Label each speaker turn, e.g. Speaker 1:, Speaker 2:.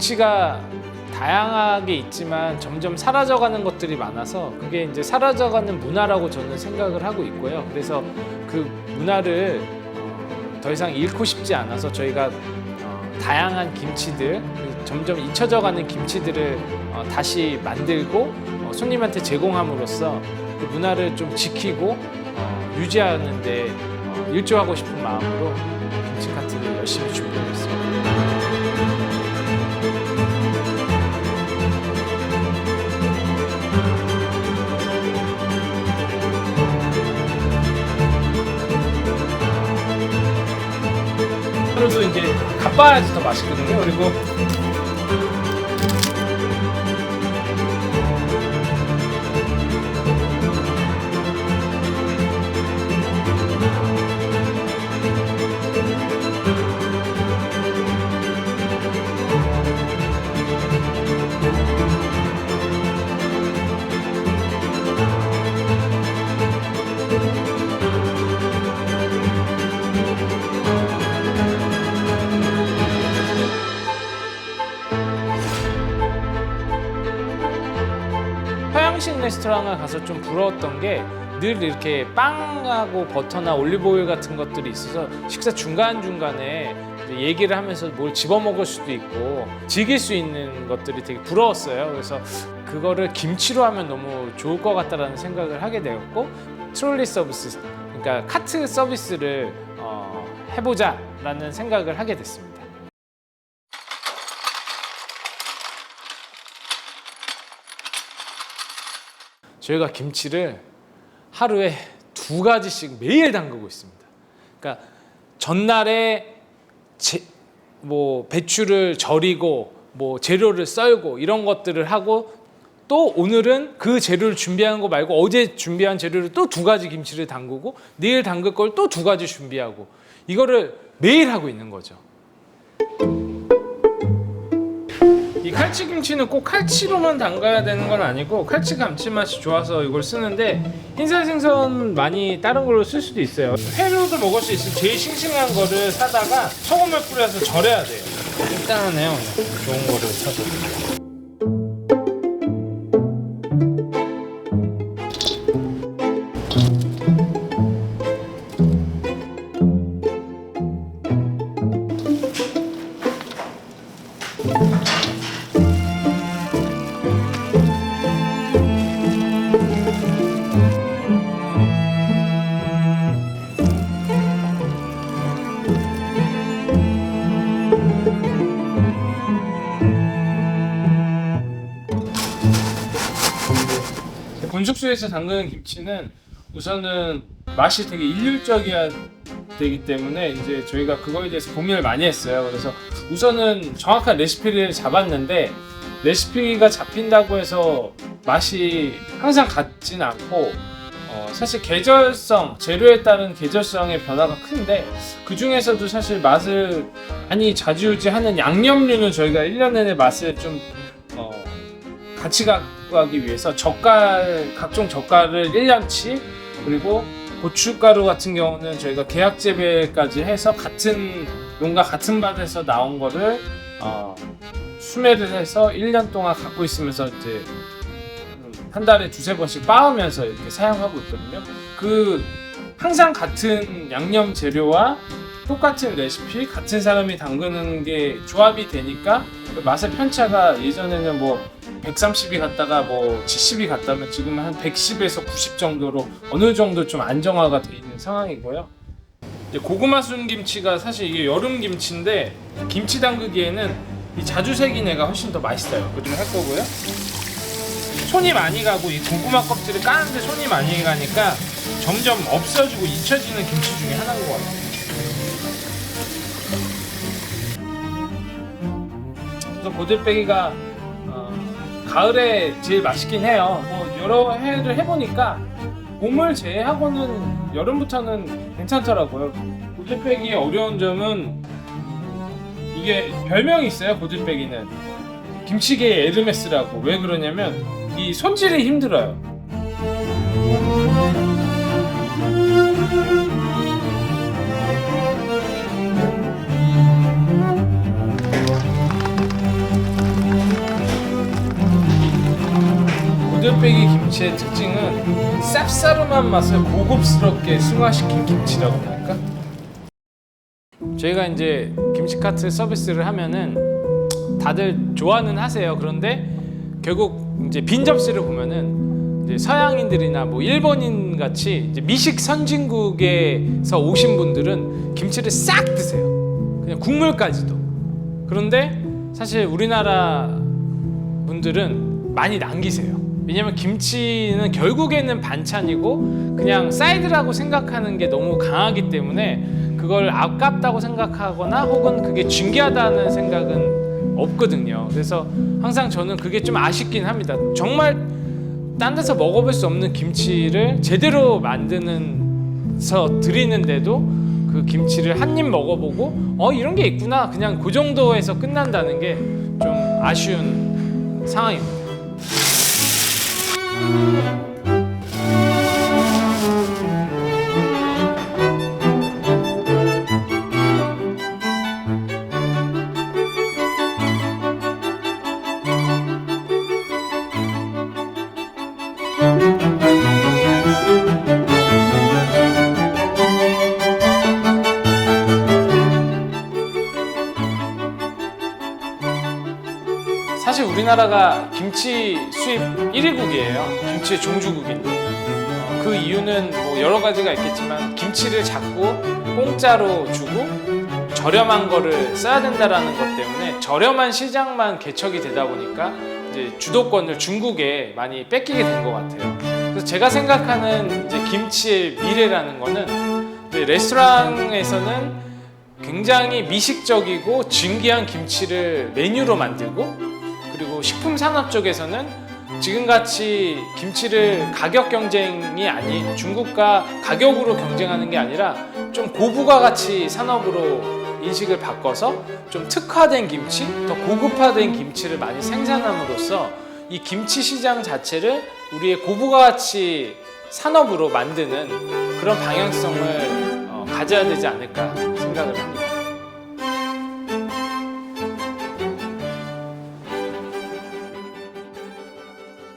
Speaker 1: 김치가 다양하게 있지만 점점 사라져가는 것들이 많아서 그게 이제 사라져가는 문화라고 저는 생각을 하고 있고요. 그래서 그 문화를 어, 더 이상 잃고 싶지 않아서 저희가 어, 다양한 김치들 점점 잊혀져가는 김치들을 어, 다시 만들고 어, 손님한테 제공함으로써 그 문화를 좀 지키고 어, 유지하는데 어, 일조하고 싶은 마음으로 김치 카트를 열심히 준비하고 있습니다. 가빠야지 더 맛있거든요. 그리고 레스토랑을 가서 좀 부러웠던 게 늘 이렇게 빵하고 버터나 올리브오일 같은 것들이 있어서 식사 중간중간에 얘기를 하면서 뭘 집어먹을 수도 있고 즐길 수 있는 것들이 되게 부러웠어요. 그래서 그거를 김치로 하면 너무 좋을 것 같다라는 생각을 하게 되었고 트롤리 서비스, 그러니까 카트 서비스를 어, 해보자라는 생각을 하게 됐습니다. 저희가 김치를 하루에 두 가지씩 매일 담그고 있습니다. 그러니까 전날에 제, 뭐 배추를 절이고 뭐 재료를 썰고 이런 것들을 하고 또 오늘은 그 재료를 준비하는 거 말고 어제 준비한 재료를 또 두 가지 김치를 담그고 내일 담글 걸 또 두 가지 준비하고 이거를 매일 하고 있는 거죠. 이 칼치 김치는 꼭 칼치로만 담가야 되는 건 아니고 칼치 감칠맛이 좋아서 이걸 쓰는데 흰살 생선 많이 다른 걸로 쓸 수도 있어요. 회로도 먹을 수 있으면 제일 싱싱한 거를 사다가 소금을 뿌려서 절여야 돼요. 일단은요 좋은 거를 사서. 분식수에서 담그는 김치는 우선은 맛이 되게 일률적이어야 되기 때문에 이제 저희가 그거에 대해서 고민을 많이 했어요. 그래서 우선은 정확한 레시피를 잡았는데 레시피가 잡힌다고 해서 맛이 항상 같진 않고 어, 사실 계절성 재료에 따른 계절성의 변화가 큰데 그 중에서도 사실 맛을 많이 좌지우지하는 양념류는 저희가 1년 내내 맛을 좀 어, 같이 가기 위해서 젓갈 각종 젓갈을 1년치 그리고 고춧가루 같은 경우는 저희가 계약 재배까지 해서 같은 농가 같은 밭에서 나온 거를 어, 수매를 해서 1년 동안 갖고 있으면서 이제 한 달에 두세 번씩 빻으면서 이렇게 사용하고 있거든요. 그 항상 같은 양념 재료와 똑같은 레시피, 같은 사람이 담그는 게 조합이 되니까 그 맛의 편차가 예전에는 뭐 130이 갔다가 뭐 70이 갔다면 지금은 한 110에서 90 정도로 어느 정도 좀 안정화가 돼 있는 상황이고요. 이제 고구마 순 김치가 사실 이게 여름 김치인데 김치 담그기에는 이 자주 색인 애가 훨씬 더 맛있어요. 그거 좀할 거고요. 손이 많이 가고 이 고구마 껍질을 까는데 손이 많이 가니까 점점 없어지고 잊혀지는 김치 중에 하나인 것 같아요. 그래서 고들빼기가 어, 가을에 제일 맛있긴 해요. 뭐 여러 해를 해보니까 봄을 제외하고는 여름부터는 괜찮더라고요. 고들빼기의 어려운 점은 이게 별명이 있어요. 고들빼기는 김치계의 에르메스라고. 왜 그러냐면 이 손질이 힘들어요. 김치의 특징은 쌉싸름한 맛을 고급스럽게 승화시킨 김치라고 할까? 저희가 이제 김치 카트 서비스를 하면은 다들 좋아는 하세요. 그런데 결국 이제 빈 접시를 보면은 이제 서양인들이나 뭐 일본인 같이 이제 미식 선진국에서 오신 분들은 김치를 싹 드세요. 그냥 국물까지도. 그런데 사실 우리나라 분들은 많이 남기세요. 왜냐면 김치는 결국에는 반찬이고 그냥 사이드라고 생각하는 게 너무 강하기 때문에 그걸 아깝다고 생각하거나 혹은 그게 중요하다는 생각은 없거든요. 그래서 항상 저는 그게 좀 아쉽긴 합니다. 정말 딴 데서 먹어볼 수 없는 김치를 제대로 만드는서 드리는데도 그 김치를 한 입 먹어보고 어 이런 게 있구나 그냥 그 정도에서 끝난다는 게 좀 아쉬운 상황입니다. 사 우리나라가 김치 수입 1위국이에요. 김치의 종주국인데 어, 그 이유는 뭐 여러 가지가 있겠지만 김치를 자꾸 공짜로 주고 저렴한 거를 써야 된다라는 것 때문에 저렴한 시장만 개척이 되다 보니까 이제 주도권을 중국에 많이 뺏기게 된 것 같아요. 그래서 제가 생각하는 이제 김치의 미래라는 거는 레스토랑에서는 굉장히 미식적이고 진귀한 김치를 메뉴로 만들고 그리고 식품 산업 쪽에서는 지금같이 김치를 가격 경쟁이 아닌 중국과 가격으로 경쟁하는 게 아니라 좀 고부가 가치 산업으로 인식을 바꿔서 좀 특화된 김치, 더 고급화된 김치를 많이 생산함으로써 이 김치 시장 자체를 우리의 고부가 가치 산업으로 만드는 그런 방향성을 어, 가져야 되지 않을까 생각을 합니다.